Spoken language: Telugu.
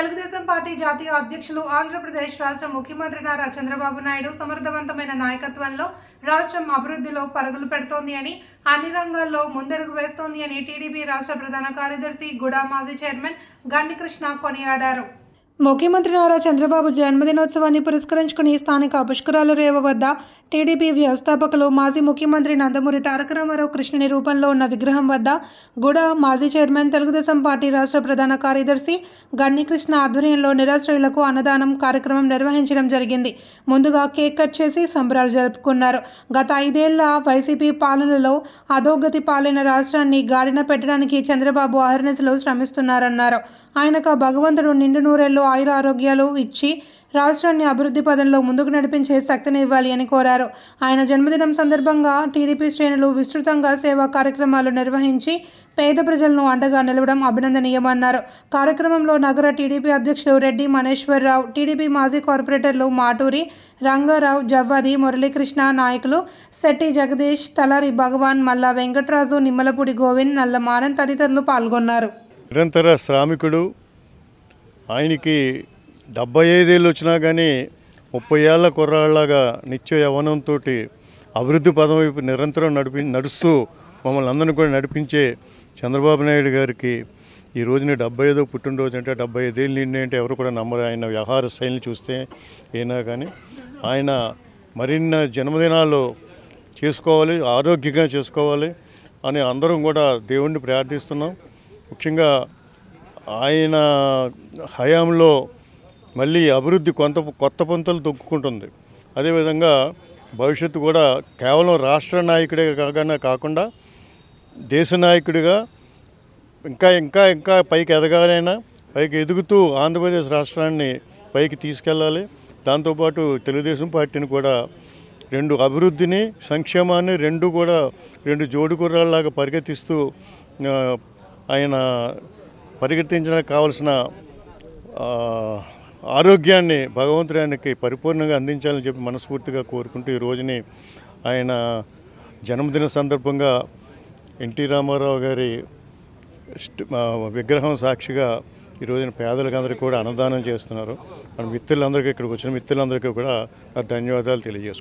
తెలుగుదేశం పార్టీ జాతీయ అధ్యక్షులు ఆంధ్రప్రదేశ్ రాష్ట్ర ముఖ్యమంత్రి నారా చంద్రబాబు నాయుడు సమర్థవంతమైన నాయకత్వంలో రాష్ట్రం అభివృద్ధిలో పరుగులు పెడుతోంది అని అన్ని రంగాల్లో ముందడుగు వేస్తోంది అని టీడీపీ రాష్ట్ర ప్రధాన కార్యదర్శి గుడా మాజీ చైర్మన్ గన్నికృష్ణ కొనియాడారు. ముఖ్యమంత్రి నారా చంద్రబాబు జన్మదినోత్సవాన్ని పురస్కరించుకుని స్థానిక పుష్కరాల రేవ వద్ద టీడీపీ వ్యవస్థాపకులు మాజీ ముఖ్యమంత్రి నందమూరి తారక రామారావు కృష్ణుని రూపంలో ఉన్న విగ్రహం వద్ద గుడ మాజీ చైర్మన్ తెలుగుదేశం పార్టీ రాష్ట్ర ప్రధాన కార్యదర్శి గన్నికృష్ణ ఆధ్వర్యంలో నిరాశ్రయులకు అన్నదానం కార్యక్రమం నిర్వహించడం జరిగింది. ముందుగా కేక్ కట్ చేసి సంబరాలు జరుపుకున్నారు. గత ఐదేళ్ళ వైసీపీ పాలనలో అధోగతి పాలైన రాష్ట్రాన్ని గాడిన పెట్టడానికి చంద్రబాబు అహర్నిశలు శ్రమిస్తున్నారన్నారు. ఆయనకు భగవంతుడు నిండు నూరేళ్ళు ఆయుర ఆరోగ్యాలు ఇచ్చి రాష్ట్రాన్ని అభివృద్ధి పదంలో ముందుకు నడిపించే శక్తిని ఇవ్వాలి అని కోరారు. ఆయన జన్మదినం సందర్భంగా టీడీపీ శ్రేణులు విస్తృతంగా సేవా కార్యక్రమాలు నిర్వహించి పేద ప్రజలను అండగా నిలవడం అభినందనీయమన్నారు. కార్యక్రమంలో నగర టీడీపీ అధ్యక్షులు రెడ్డి మనేశ్వరరావు టీడీపీ మాజీ కార్పొరేటర్లు మాటూరి రంగారావు జవ్వాది మురళీకృష్ణ నాయకులు శెట్టి జగదీష్ తలారి భగవాన్ మల్లా వెంకట్రాజు నిమ్మలపూడి గోవింద్ నల్లమారన్ తదితరులు పాల్గొన్నారు. నిరంతర శ్రామికుడు ఆయనకి డెబ్బై ఐదేళ్ళు వచ్చినా కానీ ముప్పై ఏళ్ళ కుర్రాళ్ళగా నిత్య యవనంతో అభివృద్ధి పదం వైపు నిరంతరం నడిపి నడుస్తూ మమ్మల్ని అందరిని కూడా నడిపించే చంద్రబాబు నాయుడు గారికి ఈ రోజున డెబ్బై ఐదో పుట్టినరోజు అంటే డెబ్బై ఐదేళ్ళు నిండి అంటే ఎవరు కూడా నమ్మరు. ఆయన వ్యవహార శైలిని చూస్తే అయినా కానీ ఆయన మరిన్ని జన్మదినాలు చేసుకోవాలి ఆరోగ్యంగా చేసుకోవాలి అని అందరం కూడా దేవుణ్ణి ప్రార్థిస్తున్నాం. ముఖ్యంగా ఆయన హయాంలో మళ్ళీ అభివృద్ధి కొంత కొత్త పంతులు తొక్కుకుంటుంది. అదేవిధంగా భవిష్యత్తు కూడా కేవలం రాష్ట్ర నాయకుడే కాగానే కాకుండా దేశ నాయకుడిగా ఇంకా ఇంకా ఇంకా పైకి ఎదగాలైనా పైకి ఎదుగుతూ ఆంధ్రప్రదేశ్ రాష్ట్రాన్ని పైకి తీసుకెళ్ళాలి. దాంతోపాటు తెలుగుదేశం పార్టీని కూడా రెండు అభివృద్ధిని సంక్షేమాన్ని రెండు కూడా రెండు జోడు గుర్రాల్లాగా పరిగెత్తిస్తూ ఆయన పరిగెత్తించడానికి కావలసిన ఆరోగ్యాన్ని భగవంతుడానికి పరిపూర్ణంగా అందించాలని చెప్పి మనస్ఫూర్తిగా కోరుకుంటూ ఈ రోజుని ఆయన జన్మదిన సందర్భంగా ఎన్టీ రామారావు గారి విగ్రహం సాక్షిగా ఈ రోజున పేదలకు అందరికీ కూడా అన్నదానం చేస్తున్నారు. మన మిత్రులందరికీ ఇక్కడికి వచ్చిన మిత్రులందరికీ కూడా ధన్యవాదాలు తెలియజేసుకుంటున్నాను.